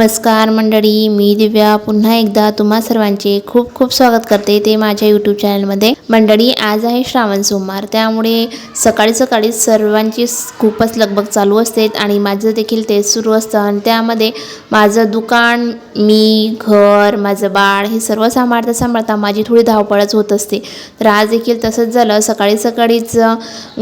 नमस्कार मंडळी मी दिव्या. पुन्हा एकदा तुम्हा सर्वांचे खूप खूप स्वागत करते ते माझ्या यूट्यूब चॅनलमध्ये मंडळी आज आहे श्रावण सोमवार. त्यामुळे सकाळी सकाळी सर्वांची खूपच लगबग चालू असते आणि माझं देखील तेच सुरू असतं. आणि त्यामध्ये माझं दुकान मी घर माझं बाळ हे सर्व सांभाळता सांभाळता माझी थोडी धावपळच होत असते. तर आज देखील तसंच झालं. सकाळी सकाळीच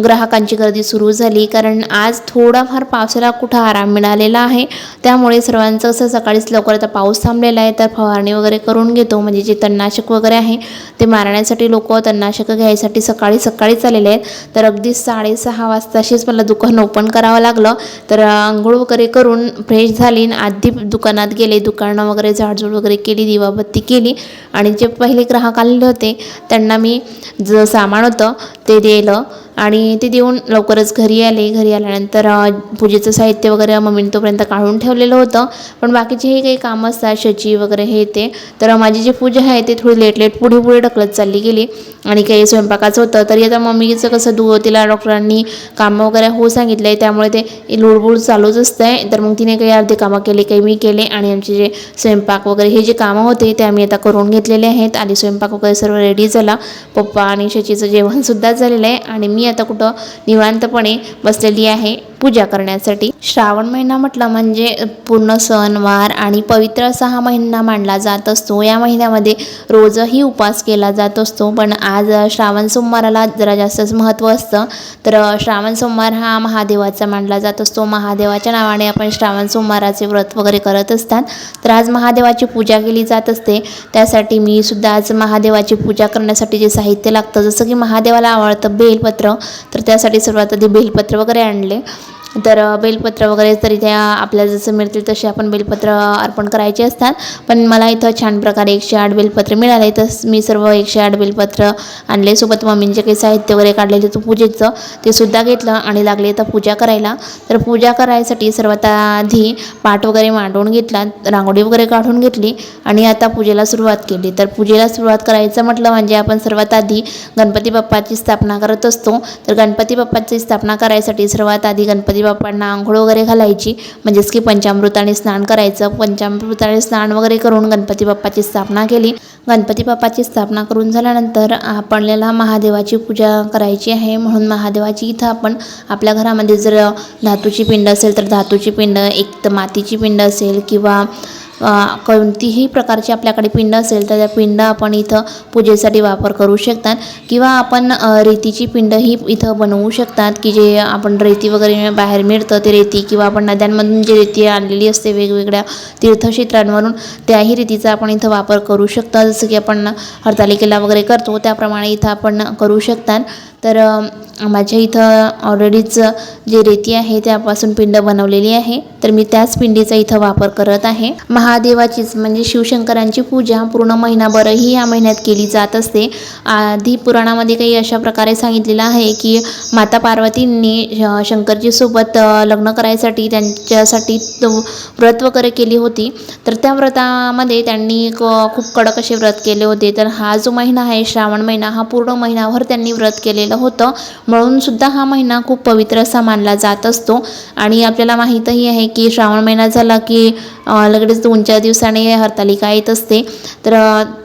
ग्राहकांची गर्दी सुरू झाली. कारण आज थोडाफार पावसाला कुठं आराम मिळालेला आहे. त्यामुळे सर्वांचं असं सकाळीच लवकर आता पाऊस थांबलेला आहे तर फवारणी वगैरे करून घेतो. म्हणजे जे तणनाशक वगैरे आहे ते मारण्यासाठी लोक तणनाशक घ्यायसाठी सकाळी सकाळीच आलेले आहेत. तर अगदी साडेसहा वाजताशीच मला दुकान ओपन करावं लागलं. तर आंघोळ वगैरे करून फ्रेश झाली आणि आधी दुकानात गेले. दुकानं वगैरे झाडझूड वगैरे केली दिवाबत्ती केली. आणि जे पहिले ग्राहक आलेले होते त्यांना मी ज सामान होतं ते दिलं. आणि ते देऊन लवकरच घरी आले. घरी आल्यानंतर पूजेचं साहित्य वगैरे मम्मीने तोपर्यंत काढून ठेवलेलं होतं. पण बाकीचेही काही कामं असतात शची वगैरे हे ते. तर माझी जी पूजा आहे ते थोडी लेट लेट पुढे पुढे ढकलत चालली गेली. आणि काही स्वयंपाकाचं होतं. तरी आता मम्मीचं कसं दु तिला डॉक्टरांनी कामं वगैरे हो सांगितलं आहे त्यामुळे ते लुडबुड चालूच असतं आहे तर मग तिने काही अर्धे कामं केले काही मी केले. आणि आमचे जे स्वयंपाक वगैरे हे जे कामं होते ते आम्ही आता करून घेतलेले आहेत. आधी स्वयंपाक वगैरे सर्व रेडी झाला. पप्पा आणि शचीचं जेवणसुद्धा झालेलं आहे. आणि मी आता कुठं निवांतपणे बसलेली आहे. पूजा करण्यासाठी. श्रावण महिना म्हटला म्हणजे पूर्ण सणवार आणि पवित्र असा हा महिना मानला जात असतो. या महिन्यामध्ये रोजही उपवास केला जात असतो. पण आज श्रावण सोमवाराला जरा जास्तच महत्त्व असतं. तर श्रावण सोमवार हा महादेवाचा मानला जात असतो. महादेवाच्या नावाने आपण श्रावण सोमवाराचे व्रत वगैरे करत असतात. तर आज महादेवाची पूजा केली जात असते. त्यासाठी मी सुद्धा आज महादेवाची पूजा करण्यासाठी जे साहित्य लागतं जसं की महादेवाला आवडतं बेलपत्र तर त्यासाठी सर्वात आधी बेलपत्र वगैरे आणले. तर बेलपत्र वगैरे तरी त्या आपल्याला जसं मिळतील तसे आपण बेलपत्र अर्पण करायचे असतात. पण मला इथं छान प्रकारे एकशे आठ बेलपत्र मिळाले. तर मी सर्व एकशे आठ बेलपत्र आणले. सोबत मम्मींचे काही साहित्य वगैरे काढलेले होतं पूजेचं. ते सुद्धा घेतलं आणि लागले तर पूजा करायला. तर पूजा करायसाठी सर्वात आधी पाठ वगैरे मांडून घेतला. रांगोळी वगैरे काढून घेतली आणि आता पूजेला सुरुवात केली. तर पूजेला सुरुवात करायचं म्हटलं म्हणजे आपण सर्वात आधी गणपती बाप्पाची स्थापना करत असतो. तर गणपती बाप्पाची स्थापना करायसाठी सर्वात आधी गणपती बाप्पांना आंघोळ वगैरे घालायची म्हणजेच की पंचामृताने स्नान करायचं. पंचामृताने स्नान वगैरे करून गणपती बाप्पाची स्थापना केली. गणपती बाप्पाची स्थापना करून झाल्यानंतर आपल्याला महादेवाची पूजा करायची आहे. म्हणून महादेवाची इथं आपण आपल्या घरामध्ये जर धातूची पिंड असेल तर धातूची पिंड एक तर मातीची पिंड असेल किंवा कोणतीही प्रकारची आपल्याकडे पिंड असेल तर त्या पिंड आपण इथं पूजेसाठी वापर करू शकतात. किंवा आपण रेतीची पिंडही इथं बनवू शकतात की जे आपण रेती वगैरे बाहेर मिळतं ते रेती किंवा आपण नद्यांमधून जी रेती आणलेली असते वेगवेगळ्या तीर्थक्षेत्रांवरून त्याही रेतीचा आपण इथं वापर करू शकतो. जसं की आपण हरतालिकेला वगैरे करतो त्याप्रमाणे इथं आपण करू शकतात. तर माझ्या इथं ऑलरेडीच जे रेती आहे त्यापासून पिंड बनवलेली आहे. तर मी त्याच पिंडीचा इथं वापर करत आहे. महादेवाचीच म्हणजे शिवशंकरांची पूजा पूर्ण महिनाभरही या महिन्यात केली जात असते. आधी पुराणामध्ये काही अशा प्रकारे सांगितलेलं आहे की माता पार्वतींनी अ, शंकरजीसोबत लग्न करायसाठी त्यांच्यासाठी तो व्रत वगैरे केली होती. तर त्या व्रतामध्ये त्यांनी क- खूप कडक असे व्रत केले होते. तर हा जो महिना आहे श्रावण महिना हा पूर्ण महिनाभर त्यांनी व्रत केले होतं. म्हणून सुद्धा हा महिना खूप पवित्र असा मानला जात असतो. आणि आपल्याला माहीतही आहे की श्रावण महिना झाला की लगेच दोन चार दिवसाने हरतालिका येत असते. तर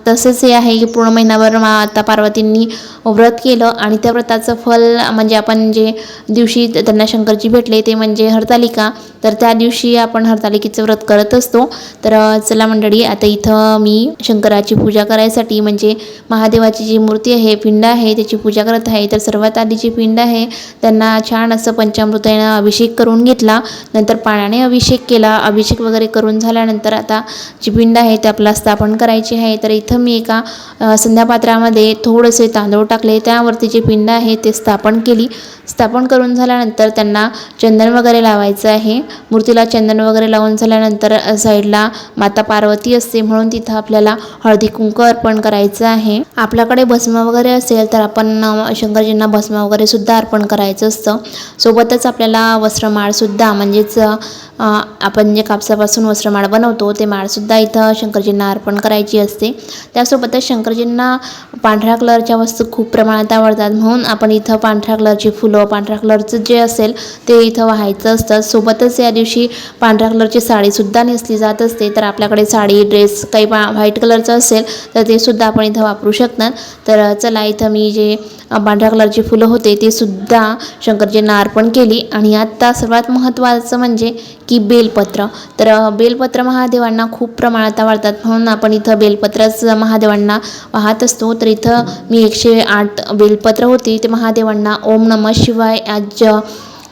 तसंच हे आहे की पूर्ण महिनाभर माता पार्वतींनी व्रत केलं आणि त्या व्रताचं फल म्हणजे आपण जे दिवशी त्यांना शंकरजी भेटले ते म्हणजे हरतालिका. तर त्या दिवशी आपण हरतालिकेचं व्रत करत असतो. तर चला मंडळी आता इथं मी शंकराची पूजा करायसाठी म्हणजे महादेवाची जी मूर्ती आहे पिंड आहे त्याची पूजा करत आहे. तर सर्वात आधी जी पिंड आहे त्यांना छान असं पंचामृतानं अभिषेक करून घेतला. नंतर पाण्याने अभिषेक केला. अभिषेक वगैरे करून झाल्यानंतर आता जी पिंड आहे ते आपला स्थापन करायची आहे. तर इथं मी एका संध्यापात्रामध्ये थोडेसे तांदूळ टाकले. त्यावरती जे पिंड आहे ते स्थापन केली. स्थापन करून झाल्यानंतर त्यांना चंदन वगैरे लावायचं आहे. मूर्तीला चंदन वगैरे लावून झाल्यानंतर साईडला माता पार्वती असते म्हणून तिथं आपल्याला हळदी कुंकू अर्पण करायचं आहे. आपल्याकडे भस्म वगैरे असेल तर आपण शंकरजींना भस्म वगैरे सुद्धा अर्पण करायचं असतं. सोबतच आपल्याला वस्त्रमाळसुद्धा म्हणजेच आपण जे कापसापासून वस्त्रमाळ बनवतो ते माळसुद्धा इथं शंकरजींना अर्पण करायची असते. त्यासोबतच शंकरजींना पांढऱ्या कलरच्या वस्तू खूप प्रमाणात आवडतात. म्हणून आपण इथं पांढऱ्या कलरची फुलं पांढऱ्या कलरचं जे असेल ते इथं वाहायचं असतं. सोबतच या दिवशी पांढऱ्या कलरची साडीसुद्धा नेसली जात असते. तर आपल्याकडे साडी ड्रेस काही पा व्हाईट कलरचं असेल तर ते सुद्धा आपण इथं वापरू शकतात तर चला इथं मी जे पांढऱ्या कलरची फुलं होते ते सुद्धा शंकरजींना अर्पण केली. आणि आत्ता सर्वात महत्त्वाचं म्हणजे की बेलपत्र. तर बेलपत्र महादेवांना खूप प्रमाणात आवडतात. म्हणून आपण इथं बेलपत्रच महादेवांना वाहत असतो. तर इथं मी एकशे आठ बेलपत्र होती. ते महादेवांना ओम नमः शिवाय आज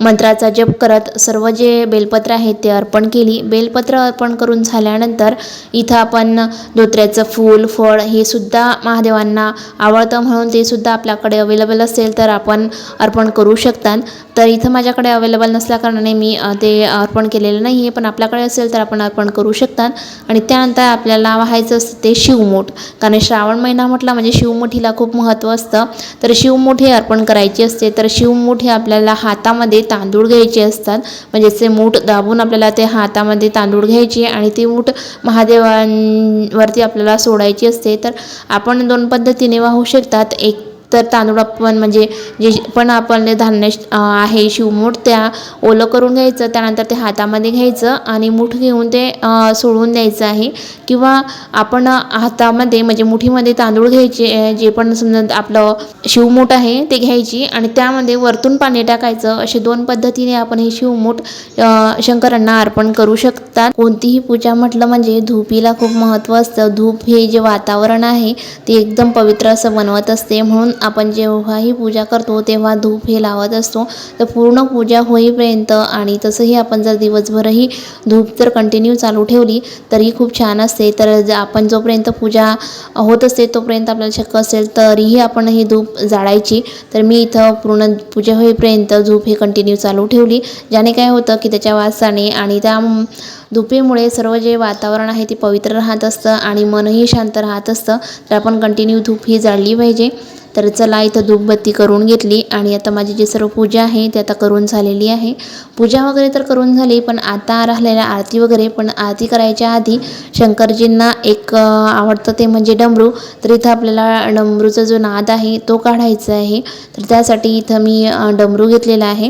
मंत्राचा जप करत सर्व जे बेलपत्र आहेत ते अर्पण केली. बेलपत्र अर्पण करून झाल्यानंतर इथं आपण धोत्र्याचं फूल फळ हे सुद्धा महादेवांना आवडतं. म्हणून ते सुद्धा आपल्याकडे अवेलेबल असेल तर आपण अर्पण करू शकतात. तर इथं माझ्याकडे अवेलेबल नसल्याकारणाने मी ते अर्पण केलेलं नाही आहे पण आपल्याकडे असेल तर आपण अर्पण करू शकतात. आणि त्यानंतर आपल्याला व्हायचं असतं ते शिवमोठ. कारण श्रावण महिना म्हटला म्हणजे शिवमुठीला खूप महत्त्व असतं. तर शिवमुठ हे अर्पण करायची असते. तर शिवमुठ हे आपल्याला हातामध्ये तांदूळ घ्यायचे असतात. म्हणजे ते मूठ दाबून आपल्याला ते हातामध्ये तांदूळ घ्यायचे आणि ती मूठ महादेवांवरती आपल्याला सोडायची असते. तर आपण दोन पद्धतीने वाहू शकतात. एक तर तांदूळ आपण म्हणजे जे पण आपण धान्य आहे शिवमूठ त्या ओलं करून घ्यायचं त्यानंतर ते हातामध्ये घ्यायचं आणि मूठ घेऊन ते सोडून द्यायचं आहे. किंवा आपण हातामध्ये म्हणजे मुठीमध्ये तांदूळ घ्यायचे जे पण समजा आपलं शिवमूठ आहे ते घ्यायची आणि त्यामध्ये वरतून पाणी टाकायचं. असे दोन पद्धतीने आपण हे शिवमूठ शंकरांना अर्पण करू शकतात. कोणतीही पूजा म्हटलं म्हणजे धूपीला खूप महत्त्व असतं. धूप हे जे वातावरण आहे ते एकदम पवित्र असं बनवत असते. म्हणून आपण जेव्हाही पूजा करतो तेव्हा धूप हे लावत असतो. तर पूर्ण पूजा होईपर्यंत आणि तसंही आपण जर दिवसभरही धूप जर कंटिन्यू चालू ठेवली तरी खूप छान असते. तर ज- आपण जोपर्यंत पूजा होत असते तोपर्यंत आपल्याला शक्य असेल तरीही आपण ही धूप जाळायची. तर मी इथं पूर्ण पूजा होईपर्यंत धूप हे कंटिन्यू चालू ठेवली. ज्याने काय होतं की त्याच्या वासाने आणि त्या धुपेमुळे सर्व जे वातावरण आहे ते पवित्र राहत असतं आणि मनही शांत राहत असतं. तर आपण कंटिन्यू धूप ही जाळली पाहिजे. तर चला इथं धूपबत्ती करून घेतली आणि आता माझी जी सर्व पूजा आहे ती आता करून झालेली आहे. पूजा वगैरे तर करून झाली पण आता राहिलेल्या आरती वगैरे पण आरती करायच्या आधी शंकरजींना एक आवडतं ते म्हणजे डमरू. तर इथं आपल्याला डमरूचा जो नाद आहे तो काढायचा आहे. तर त्यासाठी इथं मी डमरू घेतलेला आहे.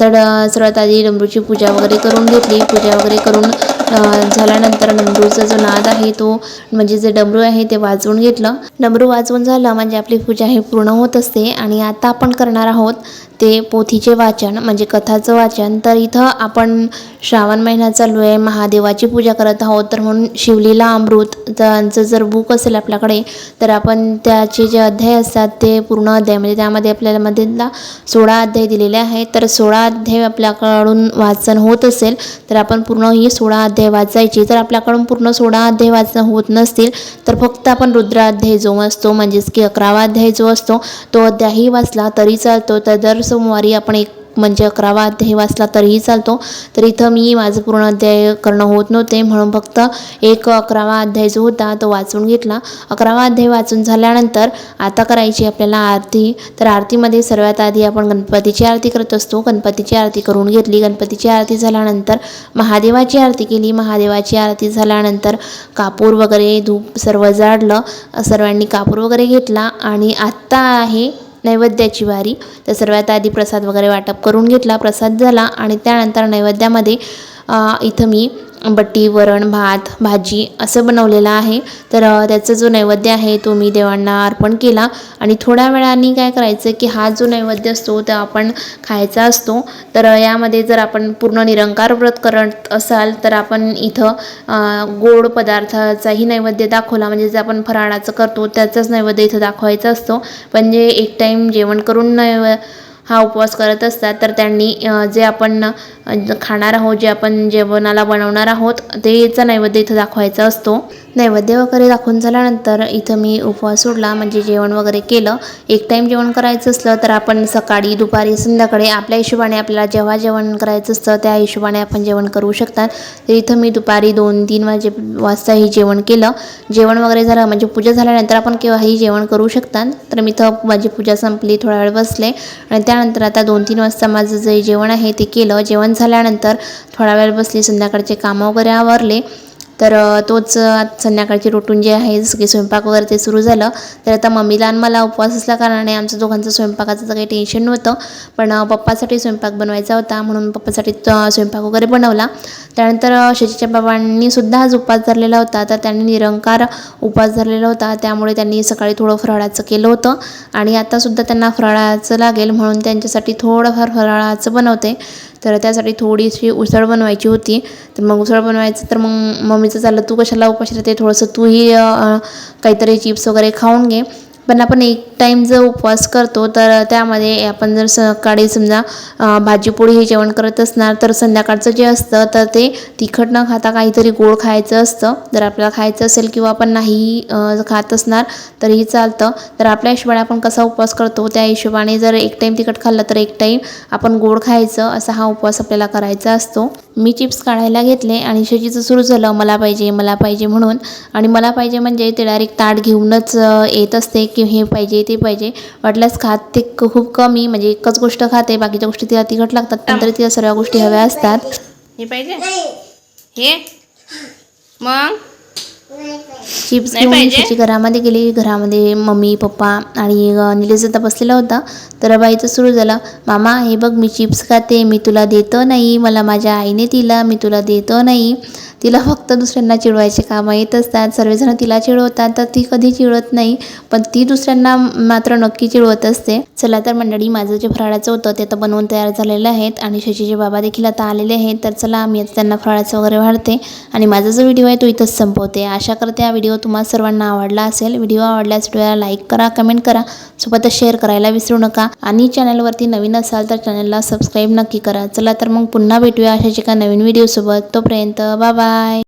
तर सर्वात आधी डमरूची पूजा वगैरे करून घेतली. पूजा वगैरे करून झाल्यानंतर डमरूचा जो नाद आहे तो म्हणजे जे डमरू आहे ते वाजवून घेतलं. डमरू वाजवून झालं म्हणजे आपली पूजा ही पूर्ण होत असते आणि आता आपण करणार आहोत ते पोथीचे वाचन म्हणजे कथाचं वाचन. तर इथं आपण श्रावण महिना चालू आहे महादेवाची पूजा करत आहोत. तर म्हणून शिवलीला अमृत त्यांचं जर बुक असेल आपल्याकडे तर आपण त्याचे जे अध्याय असतात ते पूर्ण अध्याय म्हणजे त्यामध्ये आपल्याला मध्येला सोळा अध्याय दिलेले आहेत. तर सोळा अध्याय आपल्याकडून वाचन होत असेल तर आपण पूर्ण ही सोळा अध्याय वाचायची. तर आपल्याकडून पूर्ण सोळा अध्याय वाचन होत नसतील तर फक्त आपण रुद्राध्याय जो असतो म्हणजेच की अकरावा अध्याय जो असतो तो अध्यायही वाचला तरी चालतो. तर दर सोमवारी आपण एक म्हणजे अकरावा अध्याय वाचला तरीही चालतो. तर इथं मी माझं पूर्ण अध्याय करणं होत नव्हते म्हणून फक्त एक अकरावा अध्याय जो होता तो वाचून घेतला. अकरावा अध्याय वाचून झाल्यानंतर आता करायची आपल्याला आरती. तर आरतीमध्ये सर्वात आधी आपण गणपतीची आरती करत असतो. गणपतीची आरती करून घेतली. गणपतीची आरती झाल्यानंतर महादेवाची आरती केली. महादेवाची आरती झाल्यानंतर कापूर वगैरे धूप सर्व जाडलं. सर्वांनी कापूर वगैरे घेतला. आणि आत्ता आहे नैवेद्याची वारी. तर सर्वात आधी प्रसाद वगैरे वाटप करून घेतला प्रसाद झाला आणि त्यानंतर नैवेद्यामध्ये इथं मी बट्टी वरण भात भाजी असं बनवलेलं आहे. तर त्याचा जो नैवेद्य आहे तो मी देवांना अर्पण केला. आणि थोड्या वेळाने काय करायचं की हा जो नैवेद्य असतो तो आपण खायचा असतो. तर यामध्ये जर आपण पूर्ण निरंकार व्रत करत असाल तर आपण इथं गोड पदार्थाचाही नैवेद्य दाखवला. म्हणजे जे आपण फराळाचं करतो त्याचाच नैवेद्य इथं दाखवायचा असतो. पण जे एक टाईम जेवण करून नैव हा उपवास करत असतात तर त्यांनी जे आपण खाणार आहोत जे आपण जेवणाला बनवणार आहोत तेचा नैवेद्य इथं दाखवायचा असतो. नैवेद्य वगैरे दाखवून झाल्यानंतर इथं मी उपवास सोडला. म्हणजे जेवण वगैरे केलं. एक टाईम जेवण करायचं असलं तर आपण सकाळी दुपारी संध्याकाळी आपल्या हिशोबाने आपल्याला जेव्हा जेवण करायचं असतं त्या हिशोबाने आपण जेवण करू शकतात. तर इथं मी दुपारी दोन तीन वाजे वाजता हे जेवण केलं. जेवण वगैरे झालं म्हणजे पूजा झाल्यानंतर आपण केव्हाही जेवण करू शकतात. तर मी इथं माझी पूजा संपली थोडा वेळ बसले. आणि त्यानंतर आता दोन तीन वाजता माझं जे जेवण आहे ते केलं. जेवण झाल्यानंतर थोडा वेळ बसली संध्याकाळचे कामं वगैरे आवरले. तर तोच संध्याकाळची रोटून जे आहे जसं की स्वयंपाक वगैरे ते सुरू झालं तर आता मम्मीला आणि मला उपवास असल्या कारणाने आमचं दोघांचं स्वयंपाकाचं तर काही टेन्शन नव्हतं. पण पप्पासाठी स्वयंपाक बनवायचा होता म्हणून पप्पासाठी स्वयंपाक वगैरे बनवला. त्यानंतर शेतीच्या बाबांनी सुद्धा आज उपवास धरलेला होता. तर त्यांनी निरंकार उपवास धरलेला होता. त्यामुळे त्यांनी सकाळी थोडं फराळाचं केलं होतं. आणि आतासुद्धा त्यांना फराळाचं लागेल म्हणून त्यांच्यासाठी थोडंफार फराळाचं बनवते. तर त्यासाठी थोडीशी उसळ बनवायची होती. तर मग उसळ बनवायचं तर मग मम्मीचं चाललं तू कशाला उपाशी राहते थोडंसं तूही काहीतरी चिप्स वगैरे खाऊन घे. पण आपण एक टाईम जर उपवास करतो तर त्यामध्ये आपण जर सकाळी समजा भाजीपोळी हे जेवण करत असणार तर संध्याकाळचं जे असतं तर ते तिखट न खाता काहीतरी गोड खायचं असतं. जर आपल्याला खायचं असेल किंवा आपण नाही खात असणार तरीही चालतं. तर आपल्या हिशोबाने आपण कसा उपवास करतो त्या हिशोबाने जर एक टाईम तिखट खाल्लं तर एक टाईम आपण गोड खायचं असा हा उपवास आपल्याला करायचा असतो. मी चिप्स काढायला घेतले आणि शशीचं सुरू झालं मला पाहिजे मला पाहिजे म्हणून. आणि मला पाहिजे म्हणजे ते डायरेक्ट ताट घेऊनच येत असते की हे पाहिजे ते पाहिजे. वाटल्यास खात ते खूप कमी म्हणजे एकच गोष्ट खाते बाकीच्या गोष्टी तिला तिखट लागतात पण तरी तिला सर्व गोष्टी हव्या असतात. हे पाहिजे? हे? मग? चिप्स घेऊन? शशी घरामध्ये गेली घरामध्ये मम्मी पप्पा आणि निलेश आता बसलेला होता. तर बाईचं सुरू झालं मामा हे बघ मी चिप्स खाते मी तुला देतो नाही मला माझ्या आईने दिला मी तुला देतो नाही. तिला फक्त दुसऱ्यांना चिडवायचे कामं येत असतात. सर्वजण तिला चिडवतात तर ती कधी चिडवत नाही पण ती दुसऱ्यांना मात्र नक्की चिडवत असते. चला तर मंडळी माझं जे फराळाचं होतं ते आता बनवून तयार झालेलं आहेत आणि शशीचे बाबा देखील आता आलेले आहेत. तर चला मी आता त्यांना फराळाचं वगैरे वाढते आणि माझा जो व्हिडिओ आहे तो इथंच संपवते. आशा करते हा व्हिडिओ तुम्हाला सर्वांना आवडला असेल व्हिडिओ आवडल्यास व्हिडिओला लाईक करा कमेंट करा सोबतच शेअर करायला विसरू नका. आणि चॅनलवरती नवीन असाल तर चॅनलला सबस्क्राईब नक्की करा. चला तर मग पुन्हा भेटूया अशाच एका नवीन व्हिडिओसोबत तोपर्यंत बाय बाय